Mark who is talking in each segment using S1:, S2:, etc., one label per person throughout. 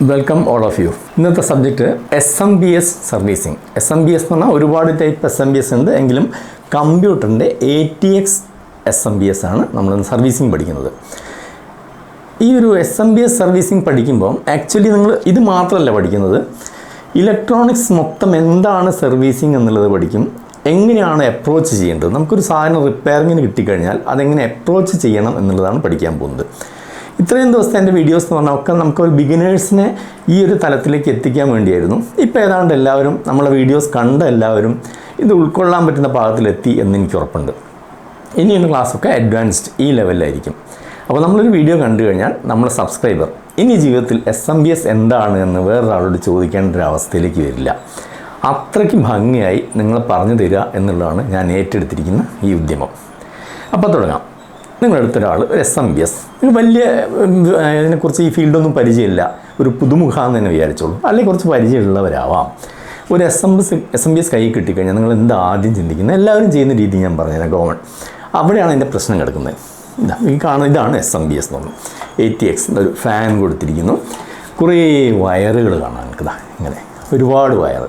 S1: Welcome all of you ഇന്നത്തെ subject S M B S servicing S M B S എന്ന് പറഞ്ഞാൽ ഒരുപാട് type S M B S ഉണ്ട്. എങ്കിലും കമ്പ്യൂട്ടറിന്റെ A T X S M B S ആണ് നമ്മൾ സർവീസിങ് പഠിക്കുന്നത്. ഈ ഒരു S M B S servicing പഠിക്കുമ്പോൾ ആക്ച്വലി നിങ്ങൾ ഇത് മാത്രമല്ല പഠിക്കുന്നത്. ഇലക്ട്രോണിക്സ് മൊത്തം എന്താണ് സർവീസിങ് എന്നുള്ളത് പഠിക്കും. എങ്ങനെയാണ് അപ്രോച്ച് ചെയ്യേണ്ടത്? നമുക്കൊരു സാധനം റിപ്പയറിങ്ങിന് കിട്ടിക്കഴിഞ്ഞാൽ അതെങ്ങനെ അപ്രോച്ച് ചെയ്യണം എന്നുള്ളതാണ് പഠിക്കാൻ പോകുന്നത്. ഇത്രയും ദിവസത്തെ എന്റെ വീഡിയോസ് എന്ന് പറഞ്ഞാൽ ഒക്കെ നമുക്കൊരു ബിഗിനേഴ്സിനെ ഈ ഒരു തലത്തിലേക്ക് എത്തിക്കാൻ വേണ്ടിയായിരുന്നു. ഇപ്പോൾ ഏതാണ്ട് എല്ലാവരും നമ്മളെ വീഡിയോസ് കണ്ട എല്ലാവരും ഇത് ഉൾക്കൊള്ളാൻ പറ്റുന്ന പാകത്തിലെത്തി എന്ന് എനിക്ക് ഉറപ്പുണ്ട്. ഇനിയുള്ള ക്ലാസ്സൊക്കെ അഡ്വാൻസ്ഡ് ഈ ലെവലിലായിരിക്കും അപ്പോൾ നമ്മളൊരു വീഡിയോ കണ്ടു കഴിഞ്ഞാൽ നമ്മൾ സബ്സ്ക്രൈബർ ഇനി ജീവിതത്തിൽ എസ് എം ബി എസ് എന്താണ് എന്ന് വേറൊരാളോട് ചോദിക്കേണ്ട ഒരു അവസ്ഥയിലേക്ക് വരില്ല. അത്രയ്ക്ക് ഭംഗിയായി നിങ്ങൾ പറഞ്ഞു തരിക എന്നുള്ളതാണ് ഞാൻ ഏറ്റെടുത്തിരിക്കുന്ന ഈ ഉദ്യമം. അപ്പോൾ തുടങ്ങാം. നിങ്ങളടുത്തൊരാൾ ഒരു എസ് എം ബി എസ് വലിയ അതിനെക്കുറിച്ച് ഇതിനെക്കുറിച്ച് ഈ ഫീൽഡൊന്നും പരിചയമില്ല. ഒരു പുതുമുഖാന്ന് തന്നെ വിചാരിച്ചോളൂ അല്ലെങ്കിൽ കുറച്ച് പരിചയമുള്ളവരാവാം. ഒരു S M S S M B S കൈ കിട്ടിക്കഴിഞ്ഞാൽ നിങ്ങൾ എന്താ ആദ്യം ചിന്തിക്കുന്നത്? എല്ലാവരും ചെയ്യുന്ന രീതി ഞാൻ പറഞ്ഞുതരാം കോമൺ അവിടെയാണ് അതിന്റെ പ്രശ്നം കിടക്കുന്നത്. ഇതാ ഈ കാണുന്ന ഇതാണ് എസ് എം ബി എസ് എന്ന് പറഞ്ഞു ടി എക്സ് ഒരു ഫാൻ കൊടുത്തിരിക്കുന്നു. കുറേ വയറുകൾ കാണാൻ ഇതാ ഇങ്ങനെ. ഒരുപാട് വയർ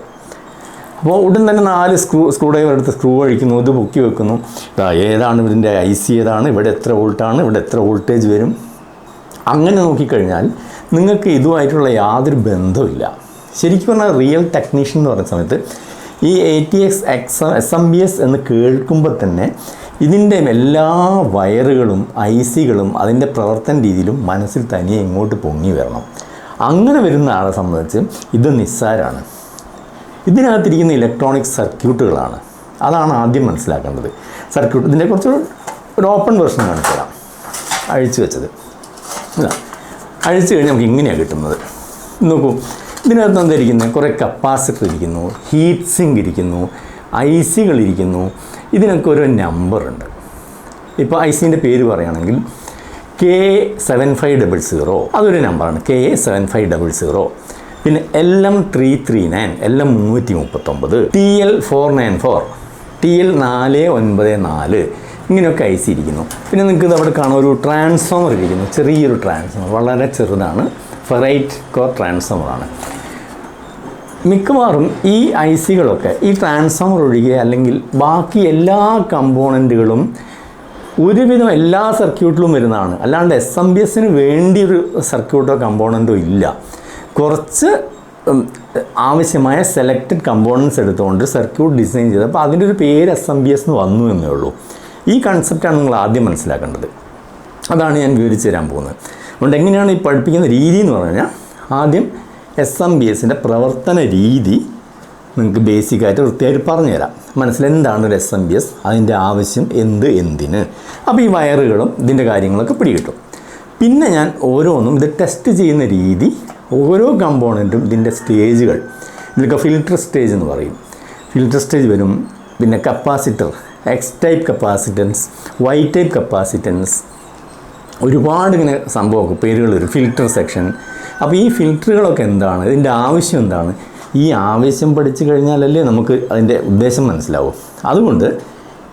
S1: അപ്പോൾ ഉടൻ തന്നെ നാല് സ്ക്രൂ സ്ക്രൂ ഡ്രൈവർ എടുത്ത് സ്ക്രൂ അഴിക്കുന്നു ഇത് പൊക്കി വെക്കുന്നു. ഇതാ ഏതാണ് ഇതിന്റെ ഐ സി ഏതാണ്? ഇവിടെ എത്ര വോൾട്ടാണ് ഇവിടെ എത്ര വോൾട്ടേജ് വരും? അങ്ങനെ നോക്കിക്കഴിഞ്ഞാൽ നിങ്ങൾക്ക് ഇതുമായിട്ടുള്ള യാതൊരു ബന്ധമില്ല ശരിക്കും പറഞ്ഞാൽ റിയൽ ടെക്നീഷ്യൻ എന്ന് പറഞ്ഞ സമയത്ത് ഈ A T X X S M B S എന്ന് കേൾക്കുമ്പോൾ തന്നെ ഇതിന്റെ എല്ലാ വയറുകളും ഐ സികളും അതിന്റെ പ്രവർത്തന രീതിയിലും മനസ്സിൽ തനിയെ ഇങ്ങോട്ട് പൊങ്ങി വരണം. അങ്ങനെ വരുന്ന ആളെ സംബന്ധിച്ച് ഇത് നിസ്സാരമാണ് ഇതിനകത്തിരിക്കുന്ന ഇലക്ട്രോണിക് സർക്യൂട്ടുകളാണ് അതാണ് ആദ്യം മനസ്സിലാക്കേണ്ടത്. സർക്യൂട്ട് ഇതിന്റെ കുറച്ച് ഒരു ഓപ്പൺ വെർഷൻ കാണിച്ചു തരാം അഴിച്ചു വെച്ചത്. അഴിച്ചു കഴിഞ്ഞാൽ നമുക്ക് ഇങ്ങനെയാണ് കിട്ടുന്നത്. നോക്കൂ. ഇതിനകത്ത് എന്താ ഇരിക്കുന്നത് കുറേ കപ്പാസിറ്റർ ഇരിക്കുന്നു. ഹീറ്റ് സിങ്ക് ഇരിക്കുന്നു. ഐ സികൾ ഇരിക്കുന്നു. ഇതിനൊക്കെ ഓരോ നമ്പറുണ്ട് ഇപ്പോൾ ഐ സിന്റെ പേര് പറയുകയാണെങ്കിൽ K seven five double zero അതൊരു നമ്പറാണ് K seven five double zero പിന്നെ L M three three nine L M മുന്നൂറ്റി മുപ്പത്തൊമ്പത് T L four nine four T L നാല് ഒൻപത് നാല് ഇങ്ങനെയൊക്കെ ഇരിക്കുന്നു പിന്നെ നിങ്ങൾക്ക് അവിടെ കാണാം ഒരു ട്രാൻസ്ഫോമർ ഇരിക്കുന്നു ചെറിയൊരു ട്രാൻസ്ഫോമർ വളരെ ചെറുതാണ് ഫെറൈറ്റ് കോർ ട്രാൻസ്ഫോമറാണ് മിക്കവാറും ഈ ഐ സികളൊക്കെ ഈ ട്രാൻസ്ഫോമർ ഒഴികെ അല്ലെങ്കിൽ ബാക്കി എല്ലാ കമ്പോണന്റുകളും ഒരുവിധം എല്ലാ സർക്യൂട്ടിലും വരുന്നതാണ്. അല്ലാണ്ട് എസ് എം ബി എസിന് വേണ്ടി ഒരു സർക്യൂട്ടോ കമ്പോണന്റോ ഇല്ല. കുറച്ച് ആവശ്യമായ സെലക്റ്റഡ് കമ്പോണൻസ് എടുത്തുകൊണ്ട് സർക്യൂട്ട് ഡിസൈൻ ചെയ്ത് അപ്പോൾ അതിന്റെ ഒരു പേര് എസ് എം ബി എസ് എന്ന് വന്നു എന്നേ ഉള്ളൂ. ഈ കൺസെപ്റ്റാണ് നിങ്ങൾ ആദ്യം മനസ്സിലാക്കേണ്ടത്. അതാണ് ഞാൻ വിവരിച്ചു തരാൻ പോകുന്നത്. അതുകൊണ്ട് എങ്ങനെയാണ് ഈ പഠിപ്പിക്കുന്ന രീതി എന്ന് പറഞ്ഞു കഴിഞ്ഞാൽ ആദ്യം എസ് എം ബി എസിന്റെ പ്രവർത്തന രീതി നിങ്ങൾക്ക് ബേസിക്കായിട്ട് വൃത്തിയായിട്ട് പറഞ്ഞുതരാം മനസ്സിലെന്താണ് ഒരു എസ് എം ബി എസ് അതിന്റെ ആവശ്യം എന്ത് എന്തിന്? അപ്പോൾ ഈ വയറുകളും ഇതിന്റെ കാര്യങ്ങളൊക്കെ പിടികിട്ടും. പിന്നെ ഞാൻ ഓരോന്നും ഇത് ടെസ്റ്റ് ചെയ്യുന്ന രീതി ഓരോ കമ്പോണന്റും ഇതിന്റെ സ്റ്റേജുകൾ ഇതിലൊക്കെ ഫിൽട്ടർ സ്റ്റേജ് എന്ന് പറയും. ഫിൽട്ടർ സ്റ്റേജ് വരും. പിന്നെ capacitor X type capacitance Y type capacitance ഒരുപാട് ഇങ്ങനെ സംഭവമൊക്കെ പേരുകൾ വരും. ഫിൽറ്റർ സെക്ഷൻ അപ്പോൾ ഈ ഫിൽറ്ററുകളൊക്കെ എന്താണ്? ഇതിന്റെ ആവശ്യം എന്താണ്? ഈ ആവശ്യം പഠിച്ചു കഴിഞ്ഞാലല്ലേ നമുക്ക് അതിന്റെ ഉദ്ദേശം മനസ്സിലാവും. അതുകൊണ്ട്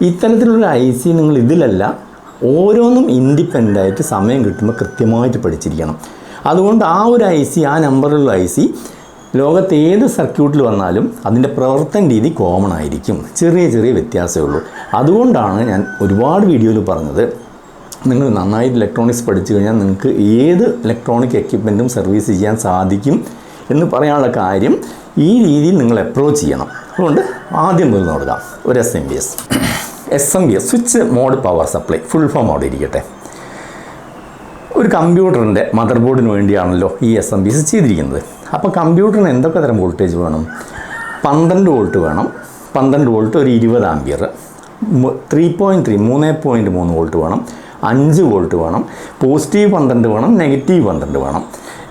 S1: ഇത്തരത്തിലുള്ള ഐ സി നിങ്ങൾ ഇതിലല്ല ഓരോന്നും ഇൻഡിപെൻഡന്റ് ആയിട്ട് സമയം കിട്ടുമ്പോൾ കൃത്യമായിട്ട് പഠിച്ചിരിക്കണം. അതുകൊണ്ട് ആ ഒരു ഐ സി ആ നമ്പറിലുള്ള ഐ സി ലോകത്ത് ഏത് സർക്യൂട്ടിൽ വന്നാലും അതിന്റെ പ്രവർത്തന രീതി കോമൺ ആയിരിക്കും. ചെറിയ ചെറിയ വ്യത്യാസമേ ഉള്ളൂ. അതുകൊണ്ടാണ് ഞാൻ ഒരുപാട് വീഡിയോയിൽ പറഞ്ഞത് നിങ്ങൾ നന്നായിട്ട് ഇലക്ട്രോണിക്സ് പഠിച്ചു കഴിഞ്ഞാൽ നിങ്ങൾക്ക് ഏത് ഇലക്ട്രോണിക് എക്യുപ്മെന്റും സർവീസ് ചെയ്യാൻ സാധിക്കും എന്ന് പറയാനുള്ള കാര്യം ഈ രീതിയിൽ നിങ്ങൾ അപ്രോച്ച് ചെയ്യണം. അതുകൊണ്ട് ആദ്യം മുതൽ നോക്കുക. ഒരു S M B S S M B S switch mode power supply full form അവിടെ ഇരിക്കട്ടെ. ഒരു കമ്പ്യൂട്ടറിന്റെ മദർ ബോർഡിന് വേണ്ടിയാണല്ലോ ഈ എസ് എം ബി സി ചെയ്തിരിക്കുന്നത്. അപ്പോൾ കമ്പ്യൂട്ടറിന് എന്തൊക്കെ തരം വോൾട്ടേജ് വേണം? പന്ത്രണ്ട് വോൾട്ട് വേണം. പന്ത്രണ്ട് വോൾട്ട് ഒരു ഇരുപത് ആംബിയർ ത്രീ പോയിന്റ് ത്രീ മൂന്ന് പോയിന്റ് മൂന്ന് വോൾട്ട് വേണം. അഞ്ച് വോൾട്ട് വേണം. പോസിറ്റീവ് പന്ത്രണ്ട് വേണം നെഗറ്റീവ് പന്ത്രണ്ട് വേണം.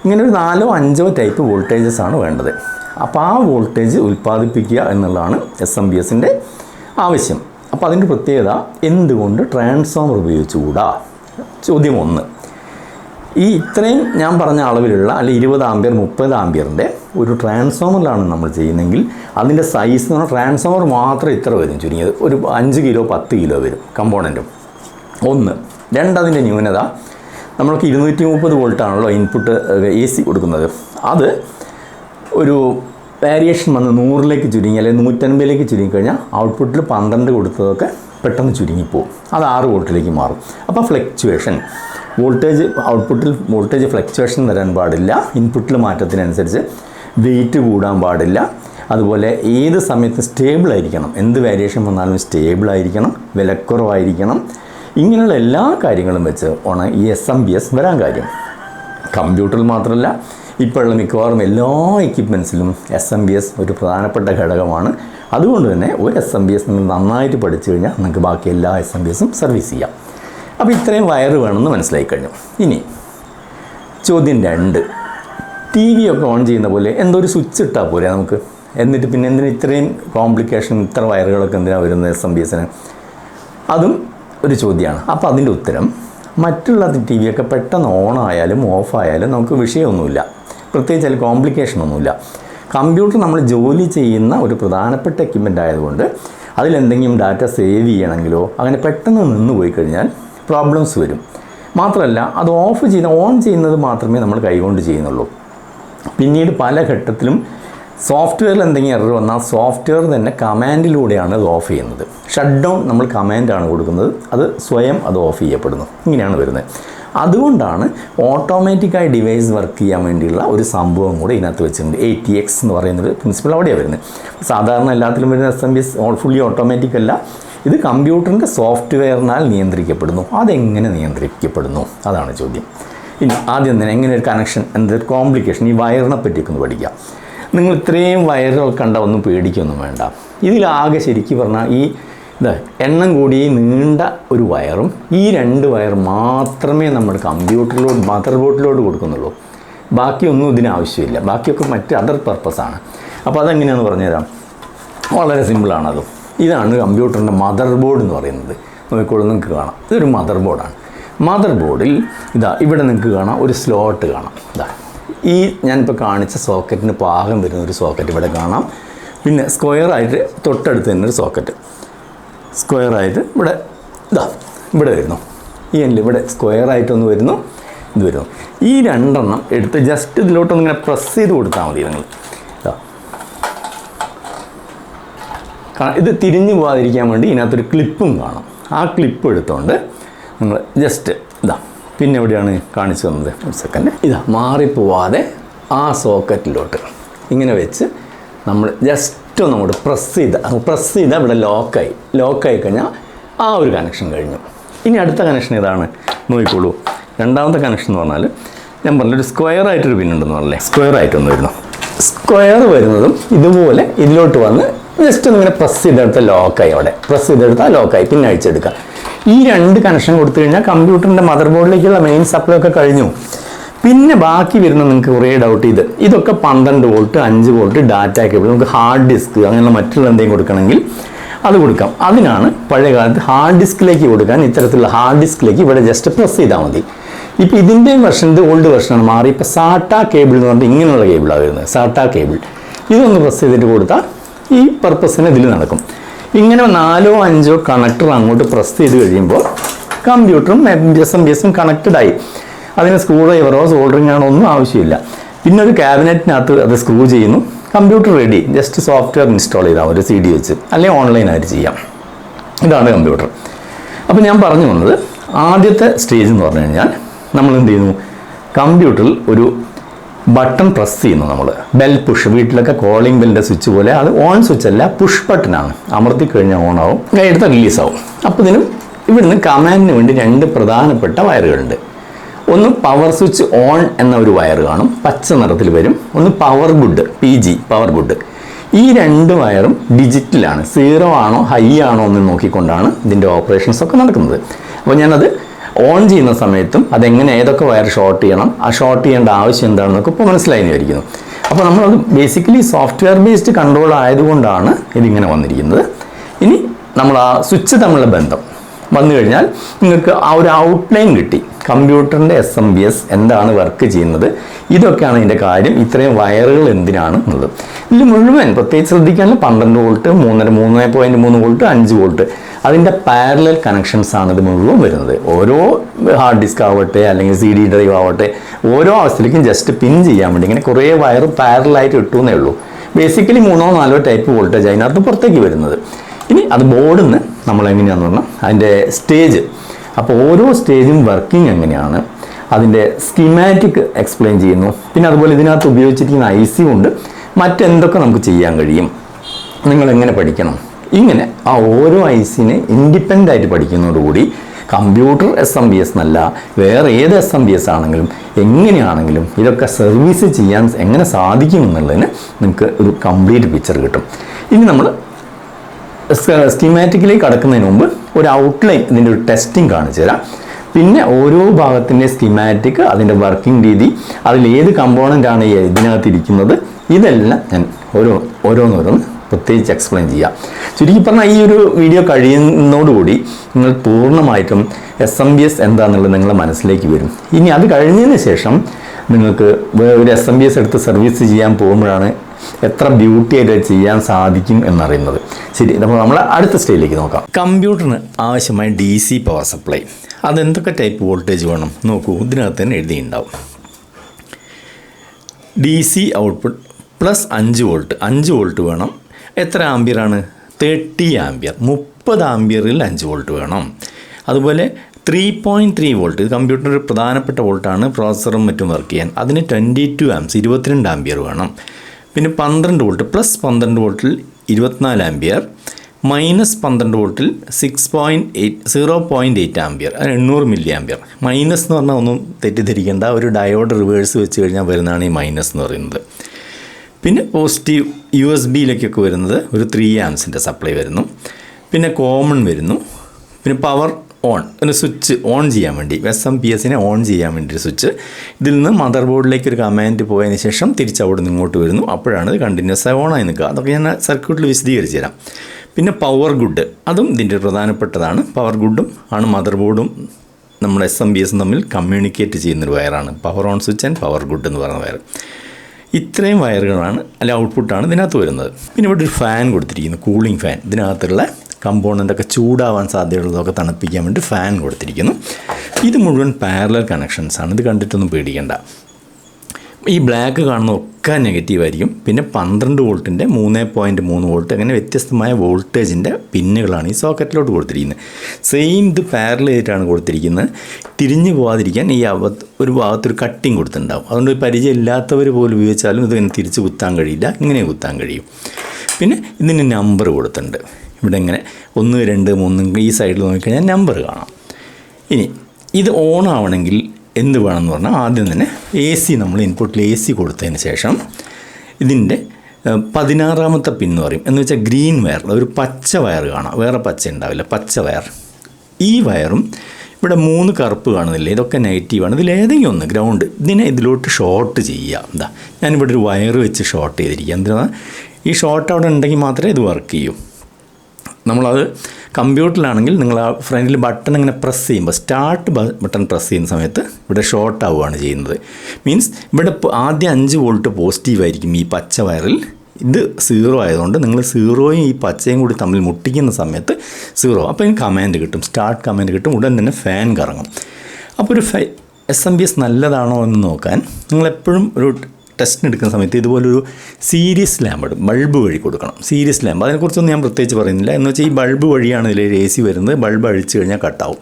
S1: ഇങ്ങനെ ഒരു നാലോ അഞ്ചോ ടൈപ്പ് വോൾട്ടേജസ് ആണ് വേണ്ടത്. അപ്പോൾ ആ വോൾട്ടേജ് ഉൽപ്പാദിപ്പിക്കുക എന്നുള്ളതാണ് എസ് എം ബി എസിന്റെ ആവശ്യം. അപ്പോൾ അതിന്റെ പ്രത്യേകത എന്തുകൊണ്ട് ട്രാൻസ്ഫോമർ ഉപയോഗിച്ചുകൂടാ? ചോദ്യം ഒന്ന്. ഈ ഇത്രയും ഞാൻ പറഞ്ഞ അളവിലുള്ള അല്ലെങ്കിൽ ഇരുപത് ആമ്പിയർ മുപ്പത് ആമ്പിയറിന്റെ ഒരു ട്രാൻസ്ഫോമറിലാണ് നമ്മൾ ചെയ്യുന്നതെങ്കിൽ അതിന്റെ സൈസ് എന്ന് പറഞ്ഞാൽ ട്രാൻസ്ഫോമർ മാത്രം ഇത്ര വരും ചുരുങ്ങിയത്. ഒരു അഞ്ച് കിലോ പത്ത് കിലോ വരും കമ്പോണന്റും ഒന്ന്. രണ്ടതിന്റെ ന്യൂനത നമ്മൾക്ക് ഇരുന്നൂറ്റി മുപ്പത് വോൾട്ടാണല്ലോ ഇൻപുട്ട് എ സി കൊടുക്കുന്നത്. അത് ഒരു വേരിയേഷൻ വന്ന് നൂറിലേക്ക് ചുരുങ്ങി അല്ലെങ്കിൽ നൂറ്റൻപതിലേക്ക് ചുരുങ്ങിക്കഴിഞ്ഞാൽ ഔട്ട്പുട്ടിൽ പന്ത്രണ്ട് കൊടുത്തതൊക്കെ പെട്ടെന്ന് ചുരുങ്ങിപ്പോവും. അത് ആറ് വോൾട്ടിലേക്ക് മാറും. അപ്പോൾ ഫ്ലക്ച്വേഷൻ വോൾട്ടേജ് ഔട്ട്പുട്ടിൽ വോൾട്ടേജ് ഫ്ലക്ച്വേഷൻ വരാൻ പാടില്ല. ഇൻപുട്ടിൽ മാറ്റത്തിനനുസരിച്ച് വെയിറ്റ് കൂടാൻ പാടില്ല. അതുപോലെ ഏത് സമയത്ത് സ്റ്റേബിൾ ആയിരിക്കണം എന്ത് വേരിയേഷൻ വന്നാലും സ്റ്റേബിൾ ആയിരിക്കണം വിലക്കുറവായിരിക്കണം. ഇങ്ങനെയുള്ള എല്ലാ കാര്യങ്ങളും വെച്ച് ഓണ ഈ എസ് എം ബി എസ് വരാൻ കാര്യം. കമ്പ്യൂട്ടറിൽ മാത്രമല്ല ഇപ്പോഴുള്ള മിക്കവാറും എല്ലാ എക്യുപ്മെൻസിലും എസ് എം ബി എസ് ഒരു പ്രധാനപ്പെട്ട ഘടകമാണ്. അതുകൊണ്ട് തന്നെ ഒരു എസ് എം ബി എസ് നിങ്ങൾ നന്നായിട്ട് പഠിച്ചു കഴിഞ്ഞാൽ നിങ്ങൾക്ക് ബാക്കി എല്ലാ എസ് എം ബി എസും സർവീസ് ചെയ്യാം. അപ്പോൾ ഇത്രയും വയറ് വേണമെന്ന് മനസ്സിലായി കഴിഞ്ഞു. ഇനി ചോദ്യം രണ്ട്. ടി വി ഒക്കെ ഓൺ ചെയ്യുന്ന പോലെ എന്തോ ഒരു സ്വിച്ച് ഇട്ടാൽ പോലെ നമുക്ക്? എന്നിട്ട് പിന്നെ എന്തിനാ ഇത്രയും കോംപ്ലിക്കേഷൻ ഇത്ര വയറുകളൊക്കെ എന്തിനാണ് വരുന്നത് എസ് എം ബി എസിന് അതും ഒരു ചോദ്യമാണ്. അപ്പോൾ അതിന്റെ ഉത്തരം മറ്റുള്ള ടി ഒക്കെ പെട്ടെന്ന് ഓൺ ആയാലും ഓഫ് ആയാലും നമുക്ക് വിഷയമൊന്നുമില്ല. പ്രത്യേകിച്ച് അതിൽ കോംപ്ലിക്കേഷൻ ഒന്നുമില്ല. കമ്പ്യൂട്ടർ നമ്മൾ ജോലി ചെയ്യുന്ന ഒരു പ്രധാനപ്പെട്ട എക്യുപ്മെന്റ് ആയതുകൊണ്ട് അതിലെന്തെങ്കിലും ഡാറ്റ സേവ് ചെയ്യണമെങ്കിലോ അങ്ങനെ പെട്ടെന്ന് നിന്ന് പോയി കഴിഞ്ഞാൽ പ്രോബ്ലംസ് വരും. മാത്രമല്ല അത് ഓഫ് ചെയ്യുന്ന ഓൺ ചെയ്യുന്നത് മാത്രമേ നമ്മൾ കൈകൊണ്ട് ചെയ്യുന്നുള്ളൂ. പിന്നീട് പല ഘട്ടത്തിലും സോഫ്റ്റ്വെയറിൽ എന്തെങ്കിലും എറർ വന്നാൽ സോഫ്റ്റ്വെയർ തന്നെ കമാൻഡിലൂടെയാണ് അത് ഓഫ് ചെയ്യുന്നത്. ഷട്ട് ഡൗൺ നമ്മൾ കമാൻഡാണ് കൊടുക്കുന്നത്. അത് സ്വയം അത് ഓഫ് ചെയ്യപ്പെടുന്നു. ഇങ്ങനെയാണ് വരുന്നത്. അതുകൊണ്ടാണ് ഓട്ടോമാറ്റിക്കായി ഡിവൈസ് വർക്ക് ചെയ്യാൻ വേണ്ടിയുള്ള ഒരു സംഭവം കൂടെ ഇതിനകത്ത് വെച്ചിട്ടുണ്ട്. എ ടി എക്സ് എന്ന് പറയുന്നൊരു പ്രിൻസിപ്പൾ അവിടെയാണ് വരുന്നത്. സാധാരണ എല്ലാത്തിലും വരുന്ന S M B S fully automatic അല്ല. ഇത് കമ്പ്യൂട്ടറിന്റെ സോഫ്റ്റ്വെയറിനാൽ നിയന്ത്രിക്കപ്പെടുന്നു. അതെങ്ങനെ നിയന്ത്രിക്കപ്പെടുന്നു? അതാണ് ചോദ്യം. ഇനി ആദ്യം തന്നെ എങ്ങനെ ഒരു കണക്ഷൻ എന്തൊരു കോംപ്ലിക്കേഷൻ ഈ വയറിനെ പറ്റിയൊക്കെ ഒന്ന് പഠിക്കാം. നിങ്ങൾ ഇത്രയും വയറുകൾ കണ്ട ഒന്നും പേടിക്കൊന്നും വേണ്ട. ഇതിലാകെ ശരിക്കും പറഞ്ഞാൽ ഈ ഇത് എണ്ണം കൂടി നീണ്ട ഒരു വയറും ഈ രണ്ട് വയർ മാത്രമേ നമ്മൾ കമ്പ്യൂട്ടറിലോട്ട് മദർ ബോർഡിലോട്ട് കൊടുക്കുന്നുള്ളൂ. ബാക്കിയൊന്നും ഇതിനാവശ്യമില്ല ബാക്കിയൊക്കെ മറ്റ് അതർ പർപ്പസാണ് അപ്പോൾ അതെങ്ങനെയാണെന്ന് പറഞ്ഞുതരാം. വളരെ സിമ്പിളാണത് ഇതാണ് കമ്പ്യൂട്ടറിന്റെ മദർ ബോർഡ് എന്ന് പറയുന്നത്. നോക്കിക്കോളൂ നിങ്ങൾക്ക് കാണാം. ഇതൊരു മദർ ബോർഡാണ് മദർ ബോർഡിൽ ഇതാ ഇവിടെ നിങ്ങൾക്ക് കാണാം ഒരു സ്ലോട്ട് കാണാം. ഇതാ ഈ ഞാനിപ്പോൾ കാണിച്ച സോക്കറ്റിന് പാകം വരുന്ന ഒരു സോക്കറ്റ് ഇവിടെ കാണാം. പിന്നെ സ്ക്വയർ ആയിട്ട് തൊട്ടടുത്ത് തന്നെ ഒരു സോക്കറ്റ് സ്ക്വയർ ആയിട്ട് ഇവിടെ ഇതാ ഇവിടെ വരുന്നു. ഈ എന്റെ ഇവിടെ സ്ക്വയർ ആയിട്ടൊന്ന് വരുന്നു ഇത് വരുന്നു. ഈ രണ്ടെണ്ണം എടുത്ത് ജസ്റ്റ് ഇതിലോട്ടൊന്നിങ്ങനെ പ്രസ് ചെയ്ത് കൊടുത്താൽ മതി നിങ്ങൾ ഇതാ കാ- ഇത് തിരിഞ്ഞു പോകാതിരിക്കാൻ വേണ്ടി ഇതിനകത്തൊരു ക്ലിപ്പും കാണാം. ആ ക്ലിപ്പ് എടുത്തുകൊണ്ട് നമ്മൾ ജസ്റ്റ് ഇതാ പിന്നെ എവിടെയാണ് കാണിച്ചു തന്നത്? ഒരു സെക്കൻഡ് ഇതാ മാറിപ്പോവാതെ ആ സോക്കറ്റിലോട്ട് ഇങ്ങനെ വെച്ച് നമ്മൾ ജസ്റ്റ് ഒന്ന് അങ്ങോട്ട് പ്രസ് ചെയ്ത പ്രസ് ചെയ്താൽ ഇവിടെ ലോക്കായി ലോക്കായി കഴിഞ്ഞാൽ ആ ഒരു കണക്ഷൻ കഴിഞ്ഞു. ഇനി അടുത്ത കണക്ഷൻ ഏതാണ്? നോക്കിക്കോളൂ. രണ്ടാമത്തെ കണക്ഷൻ എന്ന് പറഞ്ഞാൽ ഞാൻ പറഞ്ഞൊരു സ്ക്വയർ ആയിട്ടൊരു പിന്നുണ്ടെന്ന് പറഞ്ഞില്ലേ? സ്ക്വയർ ആയിട്ടൊന്ന് വരുന്നു സ്ക്വയർ വരുന്നതും ഇതുപോലെ ഇതിലോട്ട് വന്ന് ജസ്റ്റ് ഒന്ന് ഇങ്ങനെ പ്രസ് ചെയ്തെടുത്ത ലോക്കായി അവിടെ. പ്രസ് ചെയ്തെടുത്താൽ ലോക്കായി പിന്നെ അഴിച്ചെടുക്കാം ഈ രണ്ട് കണക്ഷൻ കൊടുത്തു കഴിഞ്ഞാൽ കമ്പ്യൂട്ടറിന്റെ മദർ ബോർഡിലേക്കുള്ള മെയിൻ സപ്ലൈ ഒക്കെ കഴിഞ്ഞു. പിന്നെ ബാക്കി വരുന്ന നിങ്ങൾക്ക് കുറേ ഡൗട്ട് ഇത് ഇതൊക്കെ പന്ത്രണ്ട് വോൾട്ട് അഞ്ച് വോൾട്ട് ഡാറ്റ കേബിൾ നമുക്ക് ഹാർഡ് ഡിസ്ക് അങ്ങനെയുള്ള മറ്റുള്ള എന്തെങ്കിലും കൊടുക്കണമെങ്കിൽ അത് കൊടുക്കാം. അതിനാണ് പഴയ കാലത്ത് ഹാർഡ് ഡിസ്കിലേക്ക് കൊടുക്കാൻ ഇത്തരത്തിലുള്ള ഹാർഡ് ഡിസ്കിലേക്ക് ഇവിടെ ജസ്റ്റ് പ്രസ് ചെയ്താൽ മതി. ഇപ്പോൾ ഇതിന്റെയും വെർഷൻ ഇത് ഓൾഡ് വെർഷനാണ് മാറി ഇപ്പോൾ സാട്ട കേബിൾ എന്ന് പറഞ്ഞിട്ട് ഇങ്ങനെയുള്ള കേബിളാണ് വരുന്നത്. സാട്ട കേബിൾ ഇതൊന്ന് പ്രസ് ചെയ്തിട്ട് കൊടുത്താൽ ഈ പർപ്പസിന് ഇതിൽ നടക്കും. ഇങ്ങനെ നാലോ അഞ്ചോ കണക്ടർ അങ്ങോട്ട് പ്രസ് ചെയ്ത് കഴിയുമ്പോൾ കമ്പ്യൂട്ടറും എസ് എം ബി എസും കണക്റ്റഡ് ആയി. അതിന് സ്ക്രൂ ഡ്രൈവറോ സോൾഡറിംഗ് ആണോ ഒന്നും ആവശ്യമില്ല. പിന്നെ ഒരു ക്യാബിനറ്റിനകത്ത് അത് സ്ക്രൂ ചെയ്യുന്നു. Computer ready just software install ചെയ്താൽ ഒരു സി ഡി വെച്ച്. അല്ലെങ്കിൽ ഓൺലൈനായിട്ട് ചെയ്യാം. ഇതാണ് കമ്പ്യൂട്ടർ അപ്പോൾ ഞാൻ പറഞ്ഞു വന്നത് ആദ്യത്തെ സ്റ്റേജ് എന്ന് പറഞ്ഞു കഴിഞ്ഞാൽ നമ്മൾ എന്ത് ചെയ്യുന്നു? കമ്പ്യൂട്ടറിൽ ഒരു ബട്ടൺ പ്രസ് ചെയ്യുന്നു നമ്മൾ ബെൽ പുഷ് വീട്ടിലൊക്കെ കോളിംഗ് ബെല്ലിന്റെ സ്വിച്ച് പോലെ അത് ഓൺ സ്വിച്ച് അല്ല പുഷ് ബട്ടനാണ് അമർത്തി കഴിഞ്ഞാൽ ഓൺ ആവും എടുത്താൽ റിലീസ് ആവും. അപ്പോൾ ഇതിനും ഇവിടുന്ന് കമാൻഡിന് വേണ്ടി രണ്ട് പ്രധാനപ്പെട്ട വയറുകളുണ്ട്. ഒന്ന് പവർ സ്വിച്ച് ഓൺ എന്ന ഒരു വയർ കാണും പച്ച നിറത്തിൽ വരും. ഒന്ന് power good P G power good ഈ രണ്ട് വയറും ഡിജിറ്റലാണ് സീറോ ആണോ ഹൈ ആണോ എന്ന് നോക്കിക്കൊണ്ടാണ് ഇതിന്റെ ഓപ്പറേഷൻസ് ഒക്കെ നടക്കുന്നത്. അപ്പോൾ ഞാനത് ഓൺ ചെയ്യുന്ന സമയത്തും അതെങ്ങനെ ഏതൊക്കെ വയർ ഷോർട്ട് ചെയ്യണം ആ ഷോർട്ട് ചെയ്യേണ്ട ആവശ്യം എന്താണെന്നൊക്കെ ഇപ്പോൾ മനസ്സിലായി വിചാരിക്കുന്നു. അപ്പോൾ നമ്മളത് ബേസിക്കലി സോഫ്റ്റ്വെയർ ബേസ്ഡ് കൺട്രോൾ ആയതുകൊണ്ടാണ് ഇതിങ്ങനെ വന്നിരിക്കുന്നത്. ഇനി നമ്മൾ ആ സ്വിച്ച് തമ്മിലുള്ള ബന്ധം. വന്നു കഴിഞ്ഞാൽ നിങ്ങൾക്ക് ആ ഒരു ഔട്ട്ലൈൻ കിട്ടി. കമ്പ്യൂട്ടറിന്റെ എസ് എം ബി എസ് എന്താണ് വർക്ക് ചെയ്യുന്നത് ഇതൊക്കെയാണ് ഇതിന്റെ കാര്യം ഇത്രയും വയറുകൾ എന്തിനാണ് എന്നുള്ളത്. ഇതിൽ മുഴുവൻ പ്രത്യേകിച്ച് ശ്രദ്ധിക്കാൻ പന്ത്രണ്ട് വോൾട്ട് മൂന്നര മൂന്ന് പോയിന്റ് മൂന്ന് വോൾട്ട് അഞ്ച് വോൾട്ട് അതിന്റെ പാരലൽ കണക്ഷൻസ് ആണ് ഇത് മുഴുവൻ വരുന്നത്. ഓരോ ഹാർഡ് ഡിസ്ക് ആവട്ടെ അല്ലെങ്കിൽ സി ഡി ഡ്രൈവ് ആവട്ടെ ഓരോ അവസ്ഥയിലേക്കും ജസ്റ്റ് പിൻ ചെയ്യാൻ വേണ്ടി ഇങ്ങനെ കുറേ വയർ പാരലായിട്ട് ഇട്ടുന്നേ ഉള്ളൂ. ബേസിക്കലി മൂന്നോ നാലോ ടൈപ്പ് വോൾട്ടേജ് അതിനകത്ത് പുറത്തേക്ക് വരുന്നത്. ഇനി അത് ബോർഡിൽ നിന്ന് നമ്മൾ എങ്ങനെയാണെന്ന് പറഞ്ഞാൽ അതിന്റെ സ്റ്റേജ് അപ്പോൾ ഓരോ സ്റ്റേജും വർക്കിംഗ് എങ്ങനെയാണ്? അതിന്റെ സ്കിമാറ്റിക് എക്സ്പ്ലെയിൻ ചെയ്യുന്നു. പിന്നെ അതുപോലെ ഇതിനകത്ത് ഉപയോഗിച്ചിരിക്കുന്ന ഐ സി കൊണ്ട് മറ്റെന്തൊക്കെ നമുക്ക് ചെയ്യാൻ കഴിയും? നിങ്ങൾ എങ്ങനെ പഠിക്കണം? ഇങ്ങനെ ആ ഓരോ ഐസിനെ സിനെ ഇൻഡിപെൻഡന്റ് ആയിട്ട് പഠിക്കുന്നതോടുകൂടി computer S M B S എന്നല്ല വേറെ ഏത് എസ് എം ബി എസ് ആണെങ്കിലും എങ്ങനെയാണെങ്കിലും ഇതൊക്കെ സർവീസ് ചെയ്യാൻ എങ്ങനെ സാധിക്കും എന്നുള്ളതിന് നിങ്ങൾക്ക് ഒരു കംപ്ലീറ്റ് പിക്ചർ കിട്ടും. ഇനി നമ്മൾ സ്കീമാറ്റിക്കിലേക്ക് കടക്കുന്നതിന് മുമ്പ് ഒരു ഔട്ട്ലൈൻ ഇതിന്റെ ഒരു ടെസ്റ്റിംഗ് കാണിച്ചു തരാം. പിന്നെ ഓരോ ഭാഗത്തിന്റെ സ്കീമാറ്റിക് അതിന്റെ വർക്കിംഗ് രീതി അതിൽ ഏത് കമ്പോണന്റ് ആണ് ഇതിനകത്തിരിക്കുന്നത് ഇതെല്ലാം ഞാൻ ഓരോ ഓരോന്നോരോന്ന് പ്രത്യേകിച്ച് എക്സ്പ്ലെയിൻ ചെയ്യാം. ചുരുക്കി പറഞ്ഞാൽ ഈ ഒരു വീഡിയോ കഴിയുന്നതോടുകൂടി നിങ്ങൾ പൂർണമായിട്ടും എസ് എം ബി എസ് എന്താണെന്നുള്ളത് നിങ്ങളുടെ മനസ്സിലേക്ക് വരും. ഇനി അത് കഴിഞ്ഞതിന് ശേഷം നിങ്ങൾക്ക് ഒരു എസ് എം ബി എസ് എടുത്ത് സർവീസ് ചെയ്യാൻ പോകുമ്പോഴാണ് എത്ര ബ്യൂട്ടി ആയിട്ട് ചെയ്യാൻ സാധിക്കും എന്നറിയുന്നത്. ശരി അപ്പോൾ നമ്മൾ അടുത്ത സ്റ്റേജിലേക്ക് നോക്കാം. കമ്പ്യൂട്ടറിന് ആവശ്യമായ ഡി സി പവർ സപ്ലൈ അതെന്തൊക്കെ ടൈപ്പ് വോൾട്ടേജ് വേണം? നോക്കൂ ഇതിനകത്ത് തന്നെ എഴുതിയിട്ടുണ്ടാവും. ഡി സി ഔട്ട്പുട്ട് പ്ലസ് അഞ്ച് വോൾട്ട് അഞ്ച് വോൾട്ട് വേണം. എത്ര ആംബിയറാണ് തേർട്ടി ആംബിയർ മുപ്പത് ആംബിയറിൽ അഞ്ച് വോൾട്ട് വേണം. അതുപോലെ ത്രീ പോയിന്റ് ത്രീ വോൾട്ട് ഇത് കമ്പ്യൂട്ടറിന്റെ ഒരു പ്രധാനപ്പെട്ട വോൾട്ടാണ് പ്രോസസ്സറും മറ്റും വർക്ക് ചെയ്യാൻ. അതിന് ട്വന്റി ടു ആംസ് ഇരുപത്തിരണ്ട് ആംബിയർ വേണം. പിന്നെ പന്ത്രണ്ട് വോൾട്ട് പ്ലസ് പന്ത്രണ്ട് വോൾട്ടിൽ ഇരുപത്തിനാല് ആംബിയർ മൈനസ് പന്ത്രണ്ട് വോൾട്ടിൽ six point eight zero point eight ampere എണ്ണൂറ് മില്ലി ആംബിയർ മൈനസ് എന്ന് പറഞ്ഞാൽ ഒന്നും തെറ്റിദ്ധരിക്കേണ്ട ഒരു ഡയോഡ് റിവേഴ്സ് വെച്ച് കഴിഞ്ഞാൽ വരുന്നതാണ് ഈ മൈനസ് എന്ന് പറയുന്നത്. പിന്നെ പോസിറ്റീവ് യു എസ് ബിയിലേക്കൊക്കെ വരുന്നത് ഒരു ത്രീ ആംസിന്റെ സപ്ലൈ വരുന്നു. പിന്നെ കോമൺ വരുന്നു. പിന്നെ പവർ ഓൺ ഒരു സ്വിച്ച് ഓൺ ചെയ്യാൻ വേണ്ടി എസ് എം പി എസിനെ ഓൺ ചെയ്യാൻ വേണ്ടി ഒരു സ്വിച്ച് ഇതിൽ നിന്ന് മദർ ബോർഡിലേക്ക് ഒരു കമാൻഡ് പോയതിന് ശേഷം തിരിച്ച് അവിടെ നിന്ന് ഇങ്ങോട്ട് വരുന്നു. അപ്പോഴാണ് ഇത് കണ്ടിന്യൂസ് ആയി ഓണായി നിൽക്കുക അതൊക്കെ ഞാൻ സർക്യൂട്ടിൽ വിശദീകരിച്ച് തരാം. പിന്നെ പവർ ഗുഡ് അതും ഇതിന്റെ പ്രധാനപ്പെട്ടതാണ്. പവർ ഗുഡും ആണ് മദർ ബോർഡും നമ്മുടെ എസ് എം ബി എസും തമ്മിൽ കമ്മ്യൂണിക്കേറ്റ് ചെയ്യുന്നൊരു വയറാണ് power on switch and power good എന്ന് പറയുന്ന വയർ ഇത്രയും വയറുകളാണ് അല്ല ഔട്ട്പുട്ടാണ് ഇതിനകത്ത് വരുന്നത്. പിന്നെ ഇവിടെ ഒരു ഫാൻ കൊടുത്തിരിക്കുന്നു കൂളിംഗ് ഫാൻ ഇതിനകത്തുള്ള കമ്പോണന്റൊക്കെ ചൂടാവാൻ സാധ്യതയുള്ളതൊക്കെ തണുപ്പിക്കാൻ വേണ്ടി ഫാൻ കൊടുത്തിരിക്കുന്നു. ഇത് മുഴുവൻ പാരലൽ കണക്ഷൻസാണ് ഇത് കണ്ടിട്ടൊന്നും പേടിക്കേണ്ട. ഈ ബ്ലാക്ക് കാണുന്ന ഒക്കെ നെഗറ്റീവായിരിക്കും പിന്നെ പന്ത്രണ്ട് വോൾട്ടിന്റെ മൂന്ന് പോയിന്റ് മൂന്ന് വോൾട്ട് അങ്ങനെ വ്യത്യസ്തമായ വോൾട്ടേജിന്റെ പിന്നുകളാണ് ഈ സോക്കറ്റിലോട്ട് കൊടുത്തിരിക്കുന്നത്. സെയിം ഇത് പാരൽ ചെയ്തിട്ടാണ് കൊടുത്തിരിക്കുന്നത്. തിരിഞ്ഞു പോകാതിരിക്കാൻ ഈ അവത്ത് ഒരു ഭാഗത്തൊരു കട്ടിങ് കൊടുത്തിട്ടുണ്ടാകും അതുകൊണ്ട് പരിചയം പരിചയമില്ലാത്തവർ പോലും ഉപയോഗിച്ചാലും ഇതിങ്ങനെ തിരിച്ച് കുത്താൻ കഴിയില്ല. ഇങ്ങനെ കുത്താൻ കഴിയും. പിന്നെ ഇതിന് നമ്പർ കൊടുത്തിട്ടുണ്ട്. ഇവിടെ ഇങ്ങനെ ഒന്ന് രണ്ട് മൂന്ന് ഈ സൈഡിൽ നോക്കിക്കഴിഞ്ഞാൽ നമ്പർ കാണാം. ഇനി ഇത് ഓൺ ആവണമെങ്കിൽ എന്ത് വേണമെന്ന് പറഞ്ഞാൽ ആദ്യം തന്നെ എ സി നമ്മൾ ഇൻപുട്ടിൽ എ സി കൊടുത്തതിന് ശേഷം ഇതിന്റെ പതിനാറാമത്തെ പിൻ എന്ന് പറയും. എന്ന് വെച്ചാൽ ഗ്രീൻ വയർ ഒരു പച്ച വയർ കാണാം. വേറെ പച്ച ഉണ്ടാവില്ല പച്ച വയർ ഈ വയറും ഇവിടെ മൂന്ന് കറുപ്പ് കാണുന്നില്ല ഇതൊക്കെ നെഗറ്റീവാണ് ഇതിൽ ഏതെങ്കിലും ഒന്ന് ഗ്രൗണ്ട് ഇതിനെ ഇതിലോട്ട് ഷോർട്ട് ചെയ്യുക. എന്താ ഞാനിവിടെ ഒരു വയർ വെച്ച് ഷോർട്ട് ചെയ്തിരിക്കുക എന്തിനാ? ഈ ഷോർട്ട് അവിടെ ഉണ്ടെങ്കിൽ മാത്രമേ ഇത് വർക്ക് ചെയ്യൂ. നമ്മളത് കമ്പ്യൂട്ടറിലാണെങ്കിൽ നിങ്ങൾ ആ ഫ്രണ്ടിൽ ബട്ടൺ ഇങ്ങനെ പ്രസ് ചെയ്യുമ്പോൾ സ്റ്റാർട്ട് ബട്ടൺ പ്രസ് ചെയ്യുന്ന സമയത്ത് ഇവിടെ ഷോർട്ട് ആവുകയാണ് ചെയ്യുന്നത്. മീൻസ് ഇവിടെ ആദ്യം അഞ്ച് വോൾട്ട് പോസിറ്റീവ് ആയിരിക്കും ഈ പച്ച വയറിൽ. ഇത് സീറോ ആയതുകൊണ്ട് നിങ്ങൾ സീറോയും ഈ പച്ചയും കൂടി തമ്മിൽ മുട്ടിക്കുന്ന സമയത്ത് സീറോ അപ്പോൾ ഈ കമാൻഡ് കിട്ടും. സ്റ്റാർട്ട് കമാൻഡ് കിട്ടും. ഉടൻ തന്നെ ഫാൻ കറങ്ങും. അപ്പോൾ ഒരു ഫൈ എസ് എം ബി എസ് നല്ലതാണോ എന്ന് നോക്കാൻ നിങ്ങളെപ്പോഴും ഒരു ടെസ്റ്റിന് എടുക്കുന്ന സമയത്ത് ഇതുപോലൊരു സീരീസ് ലാമ്പ് ഇടും. ബൾബ് വഴി കൊടുക്കണം. സീരീസ് ലാമ്പ് അതിനെക്കുറിച്ചൊന്നും ഞാൻ പ്രത്യേകിച്ച് പറയുന്നില്ല. എന്ന് വെച്ചാൽ ഈ ബൾബ് വഴിയാണ് ഇതിൽ എ സി വരുന്നത്. ബൾബ് അഴിച്ചു കഴിഞ്ഞാൽ കട്ടാവും.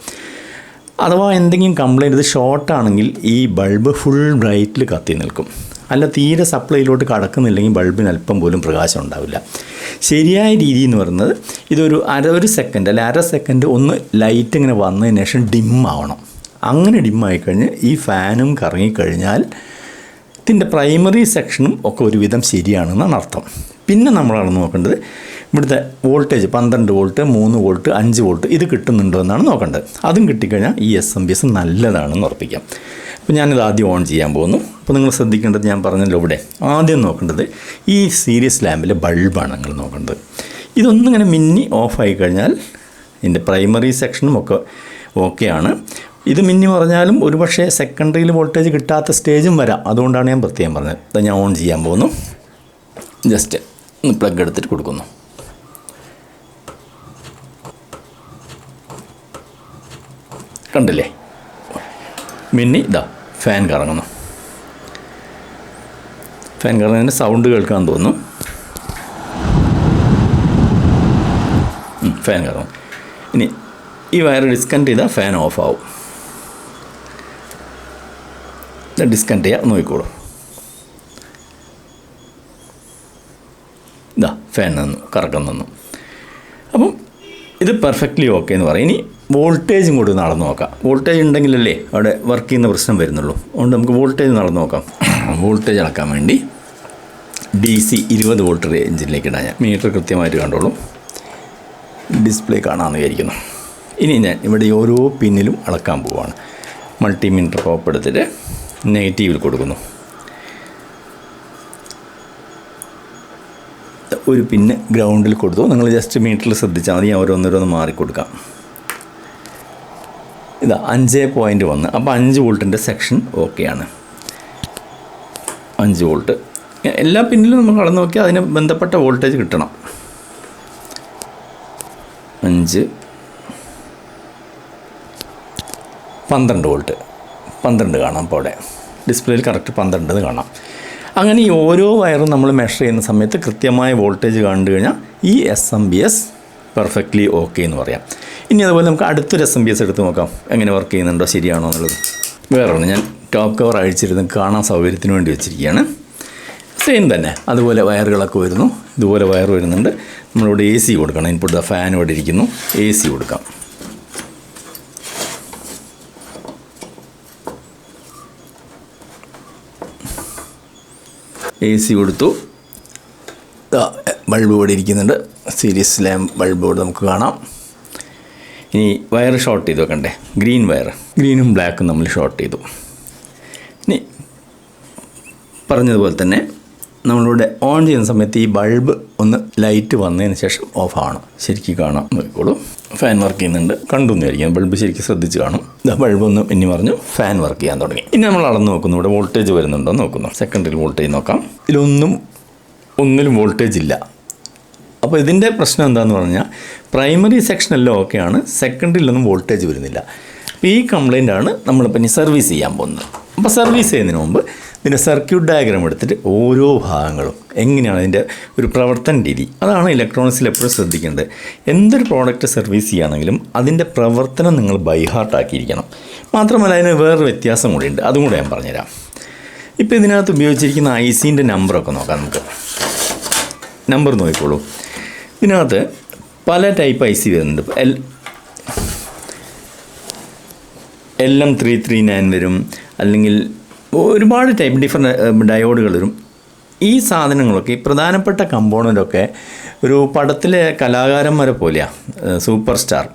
S1: അഥവാ എന്തെങ്കിലും കംപ്ലൈന്റ് ഇത് ഷോർട്ടാണെങ്കിൽ ഈ ബൾബ് ഫുൾ ബ്രൈറ്റിൽ കത്തി നിൽക്കും. അല്ല തീരെ സപ്ലൈയിലോട്ട് കടക്കുന്നില്ലെങ്കിൽ ബൾബിന് അല്പം പോലും പ്രകാശം ഉണ്ടാവില്ല. ശരിയായ രീതി എന്ന് പറയുന്നത് ഇതൊരു അര ഒരു സെക്കൻഡ് അല്ല അര സെക്കൻഡ് ഒന്ന് ലൈറ്റ് ഇങ്ങനെ വന്നതിന് ശേഷം ഡിം ആവണം. അങ്ങനെ ഡിമ്മായി കഴിഞ്ഞ് ഈ ഫാനും കറങ്ങിക്കഴിഞ്ഞാൽ ഇതിന്റെ പ്രൈമറി സെക്ഷനും ഒക്കെ ഒരുവിധം ശരിയാണെന്നാണ് അർത്ഥം. പിന്നെ നമ്മളാണ് നോക്കേണ്ടത് ഇവിടുത്തെ വോൾട്ടേജ് പന്ത്രണ്ട് വോൾട്ട് മൂന്ന് വോൾട്ട് അഞ്ച് വോൾട്ട് ഇത് കിട്ടുന്നുണ്ടോ എന്നാണ് നോക്കേണ്ടത്. അതും കിട്ടിക്കഴിഞ്ഞാൽ ഈ എസ് എം ബി എസ് നല്ലതാണെന്ന് ഉറപ്പിക്കാം. അപ്പോൾ ഞാനിത് ആദ്യം ഓൺ ചെയ്യാൻ പോകുന്നു. അപ്പോൾ നിങ്ങൾ ശ്രദ്ധിക്കേണ്ടത് ഞാൻ പറഞ്ഞല്ലോ ഇവിടെ. ആദ്യം നോക്കേണ്ടത് ഈ സീരിയസ് ലാമ്പിലെ ബൾബാണ് നിങ്ങൾ നോക്കേണ്ടത്. ഇതൊന്നും ഇങ്ങനെ മിന്നി ഓഫായി കഴിഞ്ഞാൽ ഇതിന്റെ പ്രൈമറി സെക്ഷനും ഒക്കെ ഓക്കെയാണ് ഇത് മിന്നി പറഞ്ഞാലും ഒരുപക്ഷെ സെക്കൻഡറിയിൽ വോൾട്ടേജ് കിട്ടാത്ത സ്റ്റേജും വരാം. അതുകൊണ്ടാണ് ഞാൻ പ്രത്യേകം പറഞ്ഞത്. അത് ഞാൻ ഓൺ ചെയ്യാൻ പോകുന്നു. ജസ്റ്റ് ഒന്ന് പ്ലഗ് എടുത്തിട്ട് കൊടുക്കുന്നു. കണ്ടില്ലേ? മിന്നി ഇതാ ഫാൻ കറങ്ങുന്നു. ഫാൻ കറങ്ങുന്നതിന്റെ സൗണ്ട് കേൾക്കാൻ തോന്നുന്നു. ഫാൻ കറങ്ങും ഇനി ഈ വയർ ഡിസ്കണക്ട് ചെയ്താൽ ഫാൻ ഓഫ് ആവും. ഡിസ്കണക്ട് ചെയ്യാം നോക്കിക്കോളൂ. ഇതാ ഫാൻ നിന്നു കറക്കം നിന്നു. അപ്പം ഇത് പെർഫെക്റ്റ്ലി ഓക്കെ എന്ന് പറയും. ഇനി വോൾട്ടേജും കൂടി നടന്നു നോക്കാം. വോൾട്ടേജ് ഉണ്ടെങ്കിലല്ലേ അവിടെ വർക്ക് ചെയ്യുന്ന പ്രശ്നം വരുന്നുള്ളൂ. അതുകൊണ്ട് നമുക്ക് വോൾട്ടേജ് നടന്നു നോക്കാം. വോൾട്ടേജ് അളക്കാൻ വേണ്ടി ഡി സി ഇരുപത് വോൾട്ട് റേഞ്ചിലേക്ക് ഇടാൻ ഞാൻ മീറ്റർ കൃത്യമായിട്ട് കണ്ടോളൂ. ഡിസ്പ്ലേ കാണാമെന്ന് വിചാരിക്കുന്നു. ഇനി ഞാൻ ഇവിടെ ഓരോ പിന്നിലും അളക്കാൻ പോവുകയാണ് മൾട്ടിമീറ്റർ കോപ്പ് എടുത്തിട്ട് നെഗറ്റീവിൽ കൊടുക്കുന്നു. ഒരു പിന്നെ ഗ്രൗണ്ടിൽ കൊടുത്തു. നിങ്ങൾ ജസ്റ്റ് മീറ്ററിൽ ശ്രദ്ധിച്ചാൽ മതി. ഓരോന്നോരോന്ന് മാറിക്കൊടുക്കാം. ഇതാ അഞ്ച് പോയിന്റ് വന്ന്. അപ്പോൾ അഞ്ച് വോൾട്ടിന്റെ സെക്ഷൻ ഓക്കെയാണ് അഞ്ച് വോൾട്ട് എല്ലാ പിന്നിലും നമ്മൾ കടന്നു നോക്കിയാൽ അതിന് ബന്ധപ്പെട്ട വോൾട്ടേജ് കിട്ടണം. അഞ്ച്. പന്ത്രണ്ട് വോൾട്ട്. പന്ത്രണ്ട് കാണാം അപ്പോൾ അവിടെ. ഡിസ്പ്ലേയിൽ കറക്റ്റ് പന്ത്രണ്ട് കാണാം. അങ്ങനെ ഈ ഓരോ വയറും നമ്മൾ മെഷർ ചെയ്യുന്ന സമയത്ത് കൃത്യമായ വോൾട്ടേജ് കണ്ടു കഴിഞ്ഞാൽ ഈ S M B S perfectly okay എന്ന് പറയാം. ഇനി അതുപോലെ നമുക്ക് അടുത്തൊരു എസ് എം ബി എസ് എടുത്ത് നോക്കാം. എങ്ങനെ വർക്ക് ചെയ്യുന്നുണ്ടോ ശരിയാണോ എന്നുള്ളത്. വേറെ ഒന്ന് ഞാൻ ടോപ്പ് കവർ അഴിച്ചിരുന്ന് കാണാൻ സൗകര്യത്തിന് വേണ്ടി വെച്ചിരിക്കുകയാണ്. സെയിം തന്നെ. അതുപോലെ വയറുകളൊക്കെ വരുന്നു. ഇതുപോലെ വയർ വരുന്നുണ്ട്. നമ്മളിവിടെ എ സി കൊടുക്കണം. ഇൻപുട്ട് ഫാൻ ഇവിടെ ഇരിക്കുന്നു. എ സി കൊടുക്കാം. എ സി കൊടുത്തു. ബൾബ് ഇവിടെ ഇരിക്കുന്നുണ്ട്. സീരീസ് ലാമ്പ് ബൾബ് ഇവിടെ നമുക്ക് കാണാം. ഇനി വയർ ഷോർട്ട് ചെയ്ത് വെക്കണ്ടേ? ഗ്രീൻ വയർ ഗ്രീനും ബ്ലാക്കും നമ്മൾ ഷോർട്ട് ചെയ്തു. ഇനി പറഞ്ഞതുപോലെ തന്നെ നമ്മളിവിടെ ഓൺ ചെയ്യുന്ന സമയത്ത് ഈ ബൾബ് ഒന്ന് ലൈറ്റ് വന്നതിന് ശേഷം ഓഫ് ആവണം ശരിക്കും കാണാം നോക്കിക്കോളൂ. ഫാൻ വർക്ക് ചെയ്യുന്നുണ്ട്. കണ്ടു എന്നായിരിക്കും ബൾബ് ശരിക്കും ശ്രദ്ധിച്ച് കാണും. ബൾബൊന്ന് ഇനി പറഞ്ഞു ഫാൻ വർക്ക് ചെയ്യാൻ തുടങ്ങി. ഇനി നമ്മൾ അളന്ന് നോക്കുന്നു. ഇവിടെ വോൾട്ടേജ് വരുന്നുണ്ടോ നോക്കുന്നു. സെക്കൻഡറി വോൾട്ടേജ് നോക്കാം. ഇതിലൊന്നും ഒന്നിലും വോൾട്ടേജ് ഇല്ല. അപ്പോൾ ഇതിന്റെ പ്രശ്നം എന്താണെന്ന് പറഞ്ഞാൽ പ്രൈമറി സെക്ഷനെല്ലാം ഓക്കെയാണ് സെക്കൻഡറിയിലൊന്നും വോൾട്ടേജ് വരുന്നില്ല. അപ്പോൾ ഈ കംപ്ലയിന്റ് ആണ് നമ്മളിപ്പോൾ ഇനി സർവീസ് ചെയ്യാൻ പോകുന്നത്. അപ്പോൾ സർവീസ് ചെയ്യുന്നതിന് മുമ്പ് ഇതിന്റെ സർക്യൂട്ട് ഡയഗ്രാം എടുത്തിട്ട് ഓരോ ഭാഗങ്ങളും എങ്ങനെയാണ് അതിന്റെ ഒരു പ്രവർത്തന രീതി. അതാണ് ഇലക്ട്രോണിക്സിൽ എപ്പോഴും ശ്രദ്ധിക്കേണ്ടത്. എന്തൊരു പ്രോഡക്റ്റ് സർവീസ് ചെയ്യുകയാണെങ്കിലും അതിന്റെ പ്രവർത്തനം നിങ്ങൾ ബൈഹാർട്ടാക്കിയിരിക്കണം മാത്രമല്ല അതിന് വേറൊരു വ്യത്യാസം കൂടിയുണ്ട് അതും കൂടെ ഞാൻ പറഞ്ഞുതരാം. ഇപ്പോൾ ഇതിനകത്ത് ഉപയോഗിച്ചിരിക്കുന്ന ഐ സീന്റെ നമ്പറൊക്കെ നോക്കാം നമുക്ക്. നമ്പർ നോക്കിക്കോളൂ. ഇതിനകത്ത് പല ടൈപ്പ് ഐ സി വരുന്നുണ്ട്. L L M three three nine വരും. അല്ലെങ്കിൽ ഒരുപാട് ടൈപ്പ് ഡിഫറെന്റ് ഡയോഡുകൾ വരും. ഈ സാധനങ്ങളൊക്കെ ഈ പ്രധാനപ്പെട്ട കമ്പോണന്റൊക്കെ ഒരു പടത്തിലെ കലാകാരന്മാരെ പോലെയാണ് സൂപ്പർ സ്റ്റാർ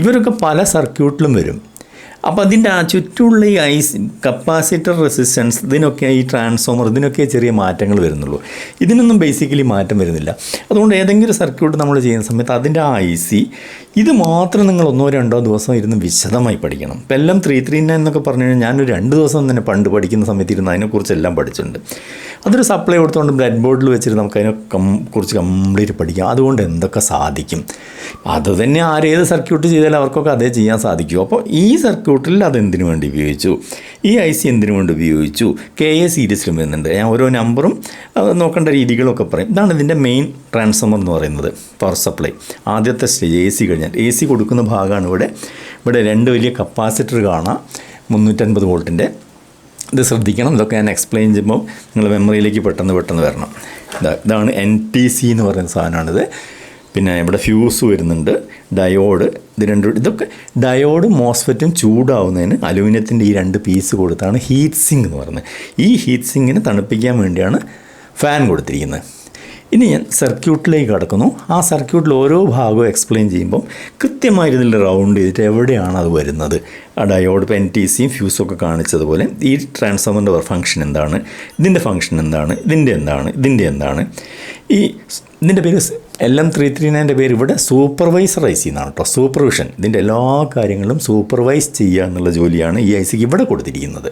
S1: ഇവരൊക്കെ പല സർക്യൂട്ടിലും വരും. അപ്പോൾ അതിന്റെ ആ ചുറ്റുമുള്ള ഈ ഐസ് കപ്പാസിറ്റർ റെസിസ്റ്റൻസ് ഇതിനൊക്കെ ഈ ട്രാൻസ്ഫോമർ ഇതിനൊക്കെ ചെറിയ മാറ്റങ്ങൾ വരുന്നുള്ളൂ. ഇതിനൊന്നും ബേസിക്കലി മാറ്റം വരുന്നില്ല. അതുകൊണ്ട് ഏതെങ്കിലും സർക്യൂട്ട് നമ്മൾ ചെയ്യുന്ന സമയത്ത് അതിന്റെ ആ ഐ സി ഇത് മാത്രം നിങ്ങൾ ഒന്നോ രണ്ടോ ദിവസം ഇരുന്ന് വിശദമായി പഠിക്കണം. ഇപ്പം എല്ലാം ത്രീ ത്രീ നയൻ എന്നൊക്കെ പറഞ്ഞു കഴിഞ്ഞാൽ ഞാനൊരു രണ്ട് ദിവസം തന്നെ പണ്ട് പഠിക്കുന്ന സമയത്ത് ഇരുന്ന് അതിനെക്കുറിച്ചെല്ലാം പഠിച്ചിട്ടുണ്ട്. അതൊരു സപ്ലൈ കൊടുത്തുകൊണ്ട് ബ്ലഡ് ബോർഡിൽ വെച്ചിട്ട് നമുക്ക് അതിനെ കം കുറിച്ച് കംപ്ലീറ്റ് പഠിക്കാം. അതുകൊണ്ട് എന്തൊക്കെ സാധിക്കും? അത് തന്നെ ആരേത് സർക്യൂട്ട് ചെയ്താലും അവർക്കൊക്കെ അതേ ചെയ്യാൻ സാധിക്കും. അപ്പോൾ ഈ സർക്യൂട്ടിൽ അതെന്തിനു വേണ്ടി ഉപയോഗിച്ചു? ഈ ഐ സി എന്തിനു വേണ്ടി ഉപയോഗിച്ചു? കെ എ സീരീസിലും വരുന്നുണ്ട് ഞാൻ ഓരോ നമ്പറും നോക്കേണ്ട രീതികളൊക്കെ പറയും. ഇതാണ് ഇതിന്റെ മെയിൻ ട്രാൻസ്ഫോമർ എന്ന് പറയുന്നത് പവർ സപ്ലൈ. ആദ്യത്തെ സ്റ്റേജ് എ സി കഴിഞ്ഞാൽ എ സി കൊടുക്കുന്ന ഭാഗമാണ് ഇവിടെ. ഇവിടെ രണ്ട് വലിയ കപ്പാസിറ്റർ കാണാം മുന്നൂറ്റൻപത് വോൾട്ടിന്റെ. ഇത് ശ്രദ്ധിക്കണം ഇതൊക്കെ ഞാൻ എക്സ്പ്ലെയിൻ ചെയ്യുമ്പോൾ നിങ്ങൾ മെമ്മറിയിലേക്ക് പെട്ടെന്ന് പെട്ടെന്ന് വരണം. ഇതാണ് എൻ ടി സി എന്ന് പറയുന്ന സാധനമാണിത്. പിന്നെ ഇവിടെ ഫ്യൂസ് വരുന്നുണ്ട് ഡയോഡ് ഇത് രണ്ട് ഇതൊക്കെ ഡയോഡും മോസ്ഫെറ്റും ചൂടാവുന്നതിന് അലൂമിനിയത്തിന്റെ ഈ രണ്ട് പീസ് കൊടുത്താണ് ഹീറ്റ് സിങ്ക് എന്ന് പറയുന്നത്. ഈ ഹീറ്റ് സിങ്കിനെ തണുപ്പിക്കാൻ വേണ്ടിയാണ് ഫാൻ കൊടുത്തിരിക്കുന്നത്. ഇനി ഞാൻ സർക്യൂട്ടിലേക്ക് കടക്കുന്നു. ആ സർക്യൂട്ടിൽ ഓരോ ഭാഗവും എക്സ്പ്ലെയിൻ ചെയ്യുമ്പം കൃത്യമായി ഇതിൽ റൗണ്ട് ചെയ്തിട്ട് എവിടെയാണ് അത് വരുന്നത്? ആ ഡയോഡ് ഇപ്പോൾ എൻ ടി സിയും ഫ്യൂസും ഒക്കെ കാണിച്ചതുപോലെ ഈ ട്രാൻസ്ഫോമറിന്റെ ഫംഗ്ഷൻ എന്താണ്? ഇതിന്റെ ഫംഗ്ഷൻ എന്താണ്? ഇതിന്റെ എന്താണ്? ഇതിന്റെ എന്താണ്? ഈ ഇതിന്റെ പേര് എൽ എം ത്രീ ത്രീ നയന്റെ പേര് ഇവിടെ സൂപ്പർവൈസർ എന്നാണ് കേട്ടോ സൂപ്പർവിഷൻ. ഇതിന്റെ എല്ലാ കാര്യങ്ങളും സൂപ്പർവൈസ് ചെയ്യുക എന്നുള്ള ജോലിയാണ് ഈ ഐ സിക്ക് ഇവിടെ കൊടുത്തിരിക്കുന്നത്.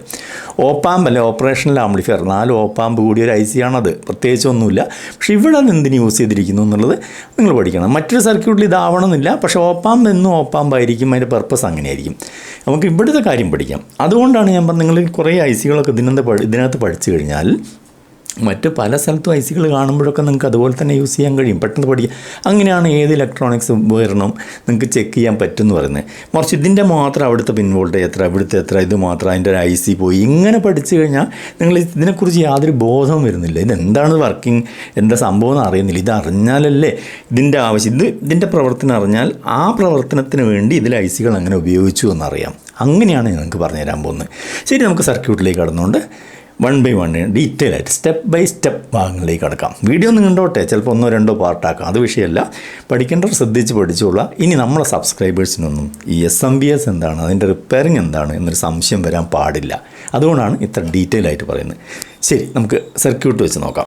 S1: ഓപ്പാമ്പ് അല്ലെ ഓപ്പറേഷണൽ ആംപ്ലിഫയർ. നാല് ഓപ്പാമ്പ് കൂടിയൊരു ഐ സി ആണത് പ്രത്യേകിച്ച് ഒന്നുമില്ല പക്ഷേ ഇവിടെ അത് എന്തിന് യൂസ് ചെയ്തിരിക്കുന്നു എന്നുള്ളത് നിങ്ങൾ പഠിക്കണം. മറ്റൊരു സർക്യൂട്ടിൽ ഇതാവണമെന്നില്ല. പക്ഷേ ഓപ്പാമ്പ് എന്നും ഓപ്പാമ്പായിരിക്കും അതിന്റെ പർപ്പസ് അങ്ങനെയായിരിക്കും. നമുക്ക് ഇവിടുത്തെ കാര്യം പഠിക്കാം. അതുകൊണ്ടാണ് ഞാൻ പറഞ്ഞത് നിങ്ങൾ കുറേ ഐ സികളൊക്കെ ഇതിനകത്ത് ഇതിനകത്ത് പഠിച്ചു കഴിഞ്ഞാൽ മറ്റ് പല സ്ഥലത്തും ഐ സികൾ കാണുമ്പോഴൊക്കെ നിങ്ങൾക്ക് അതുപോലെ തന്നെ യൂസ് ചെയ്യാൻ കഴിയും. പെട്ടെന്ന് പഠിക്കാം അങ്ങനെയാണ് ഏത് ഇലക്ട്രോണിക്സ് ഉപകരണം നിങ്ങൾക്ക് ചെക്ക് ചെയ്യാൻ പറ്റും എന്ന് പറയുന്നത്. മറിച്ച് ഇതിന്റെ മാത്രം അവിടുത്തെ പിൻ വോൾട്ടേജ് എത്ര ഇവിടുത്തെ എത്ര ഇത് മാത്രം അതിന്റെ ഒരു ഐ സി പോയി ഇങ്ങനെ പഠിച്ചു കഴിഞ്ഞാൽ നിങ്ങൾ ഇതിനെക്കുറിച്ച് യാതൊരു ബോധവും വരുന്നില്ല. ഇതെന്താണ് വർക്കിംഗ് എന്താ സംഭവം എന്ന് അറിയുന്നില്ല. ഇത് അറിഞ്ഞാലല്ലേ ഇതിന്റെ ആവശ്യം. ഇത് ഇതിന്റെ പ്രവർത്തനം അറിഞ്ഞാൽ ആ പ്രവർത്തനത്തിന് വേണ്ടി ഇതിൽ ഐ സികൾ അങ്ങനെ ഉപയോഗിച്ചു എന്നറിയാം. അങ്ങനെയാണ് ഞാൻ നിങ്ങൾക്ക് പറഞ്ഞുതരാൻ പോകുന്നത്. ശരി നമുക്ക് സർക്യൂട്ടിലേക്ക് കടന്നുകൊണ്ട് വൺ ബൈ വൺ ഡീറ്റെയിൽ ആയിട്ട് സ്റ്റെപ്പ് ബൈ സ്റ്റെപ്പ് ഭാഗങ്ങളിലേക്ക് കടക്കാം. വീഡിയോ ഒന്ന് കണ്ടോട്ടെ? ചിലപ്പോൾ ഒന്നോ രണ്ടോ പാർട്ടാക്കാം. അത് വിഷയമല്ല. പഠിക്കേണ്ടവർ ശ്രദ്ധിച്ച് പഠിച്ചോളാം. ഇനി നമ്മളെ സബ്സ്ക്രൈബേഴ്സിനൊന്നും ഈ എസ് എം ബി എസ് എന്താണ് അതിന്റെ റിപ്പയറിംഗ് എന്താണ് എന്നൊരു സംശയം വരാൻ പാടില്ല. അതുകൊണ്ടാണ് ഇത്ര ഡീറ്റെയിൽ ആയിട്ട് പറയുന്നത്. ശരി നമുക്ക് സർക്യൂട്ട് വെച്ച് നോക്കാം.